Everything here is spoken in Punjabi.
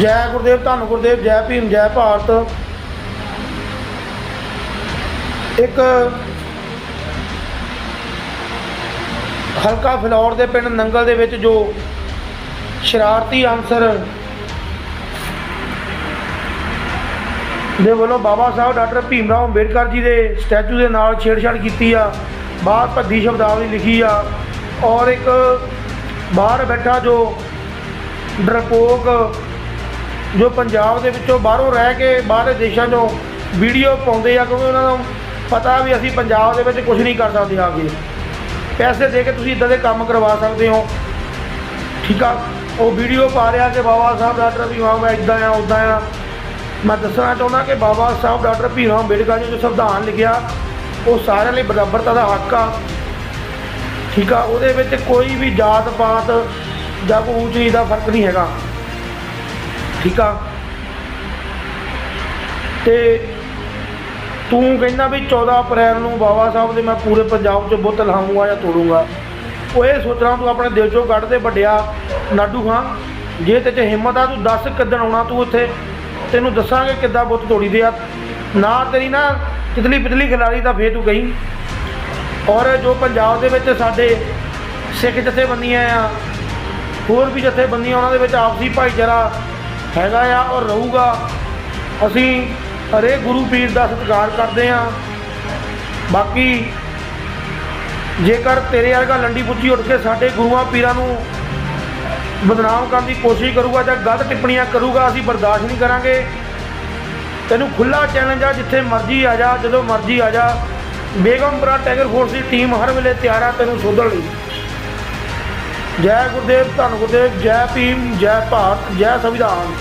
ਜੈ ਗੁਰਦੇਵ, ਧੰਨ ਗੁਰਦੇਵ, ਜੈ ਭੀਮ, ਜੈ ਭਾਰਤ। ਇੱਕ ਹਲਕਾ ਫਲੌਰ ਦੇ ਪਿੰਡ ਨੰਗਲ ਦੇ ਵਿੱਚ ਜੋ ਸ਼ਰਾਰਤੀ ਅਨਸਰ ਦੇ ਵੱਲੋਂ ਬਾਬਾ ਸਾਹਿਬ ਡਾਕਟਰ ਭੀਮ ਰਾਓ ਅੰਬੇਡਕਰ ਜੀ ਦੇ ਸਟੈਚੂ ਦੇ ਨਾਲ ਛੇੜਛਾੜ ਕੀਤੀ ਆ ਬਾਹਰ ਭੱਦੀ ਸ਼ਬਦਾਵਲੀ ਲਿਖੀ ਆ ਔਰ ਇੱਕ ਬਾਹਰ ਬੈਠਾ ਜੋ ਡਰਪੋਕ ਜੋ ਪੰਜਾਬ ਦੇ ਵਿੱਚੋਂ ਬਾਹਰੋਂ ਰਹਿ ਕੇ ਬਾਹਰਲੇ ਦੇਸ਼ਾਂ 'ਚੋਂ ਵੀਡੀਓ ਪਾਉਂਦੇ ਆ, ਕਿਉਂਕਿ ਉਹਨਾਂ ਨੂੰ ਪਤਾ ਵੀ ਅਸੀਂ ਪੰਜਾਬ ਦੇ ਵਿੱਚ ਕੁਝ ਨਹੀਂ ਕਰ ਸਕਦੇ ਆ ਕੇ ਪੈਸੇ ਦੇ ਕੇ ਤੁਸੀਂ ਇਦਾਂ ਦੇ ਕੰਮ ਕਰਵਾ ਸਕਦੇ ਹੋ। ਠੀਕ ਆ? ਉਹ ਵੀਡੀਓ ਪਾ ਰਿਹਾ ਕਿ ਬਾਬਾ ਸਾਹਿਬ, ਡਾਕਟਰ ਭੀਮ ਹਾਂ ਮੈਂ ਇਦਾਂ ਆ, ਉਦਾਂ ਆ। ਮੈਂ ਦੱਸਣਾ ਚਾਹੁੰਦਾ ਕਿ ਬਾਬਾ ਸਾਹਿਬ, ਡਾਕਟਰ ਭੀਮ ਰਾਓ ਅੰਬੇਡਕਰ ਜੀ ਜੋ ਸੰਵਿਧਾਨ ਲਿਖਿਆ, ਉਹ ਸਾਰਿਆਂ ਲਈ ਬਰਾਬਰਤਾ ਦਾ ਹੱਕ ਆ। ਠੀਕ ਆ? ਉਹਦੇ ਵਿੱਚ ਕੋਈ ਵੀ ਜਾਤ ਪਾਤ ਜਾਂ ਕੋਈ ਊਚ ਦਾ ਫ਼ਰਕ ਨਹੀਂ ਹੈਗਾ। ਠੀਕ ਆ? ਤੇ ਤੂੰ ਕਹਿੰਦਾ ਵੀ 14 ਅਪ੍ਰੈਲ ਨੂੰ ਬਾਬਾ ਸਾਹਿਬ ਦੇ ਮੈਂ ਪੂਰੇ ਪੰਜਾਬ 'ਚ ਬੁੱਤ ਲਾਉਂਗਾ ਜਾਂ ਤੋੜੂੰਗਾ। ਉਹ ਇਹ ਸੋਚਣਾ ਤੂੰ ਆਪਣੇ ਦਿਲ 'ਚੋਂ ਕੱਢ ਦੇ ਵੱਡਿਆ ਨਾਡੂ ਖਾਂ। ਜੇ ਤੇ ਚ ਹਿੰਮਤ ਆ, ਤੂੰ ਦੱਸ ਕਿੱਦਣ ਆਉਣਾ ਤੂੰ ਇੱਥੇ ਤੈਨੂੰ ਦੱਸਾਂਗੇ ਕਿੱਦਾਂ ਬੁੱਤ ਤੋੜੀ ਦੇ ਆ। ਨਾ ਤੇਰੀ ਨਾ ਤਿਤਲੀ ਪਿਤਲੀ ਖਿਲਾੜੀ ਤਾਂ ਫੇਰ ਤੂੰ ਗਈ ਔਰ ਜੋ ਪੰਜਾਬ ਦੇ ਵਿੱਚ ਸਾਡੇ ਸਿੱਖ ਜਥੇਬੰਦੀਆਂ ਆ, ਹੋਰ ਵੀ ਜਥੇਬੰਦੀਆਂ ਉਹਨਾਂ ਦੇ ਵਿੱਚ ਆਪਸੀ ਭਾਈਚਾਰਾ ਹੈਗਾ ਆ ਔਰ ਰਹੂਗਾ। ਅਸੀਂ ਹਰੇਕ ਗੁਰੂ ਪੀਰ ਦਾ ਸਤਿਕਾਰ ਕਰਦੇ ਆ ਬਾਕੀ ਜੇਕਰ ਤੇਰੇ ਵਰਗਾ ਲੰਡੀ ਪੁੱਛੀ ਉੱਠ ਕੇ ਸਾਡੇ ਗੁਰੂਆਂ ਪੀਰਾਂ ਨੂੰ ਬਦਨਾਮ ਕਰਨ ਦੀ ਕੋਸ਼ਿਸ਼ ਕਰੂਗਾ ਜਾਂ ਗਲਤ ਟਿੱਪਣੀਆਂ ਕਰੂਗਾ, ਅਸੀਂ ਬਰਦਾਸ਼ਤ ਨਹੀਂ ਕਰਾਂਗੇ। ਤੈਨੂੰ ਖੁੱਲਾ ਚੈਲੰਜ ਆ, ਜਿੱਥੇ ਮਰਜ਼ੀ ਆ ਜਾ, ਜਦੋਂ ਮਰਜ਼ੀ ਆ ਜਾ। ਬੇਗਮਪੁਰਾ ਟਾਈਗਰ ਫੋਰਸ ਦੀ ਟੀਮ ਹਰ ਵੇਲੇ ਤਿਆਰ ਆ ਤੈਨੂੰ ਸੋਧਣ ਲਈ। ਜੈ ਗੁਰਦੇਵ, ਧੰਨ ਗੁਰਦੇਵ, ਜੈ ਭੀਮ, ਜੈ ਭਾਰਤ, ਜੈ ਸੰਵਿਧਾਨ।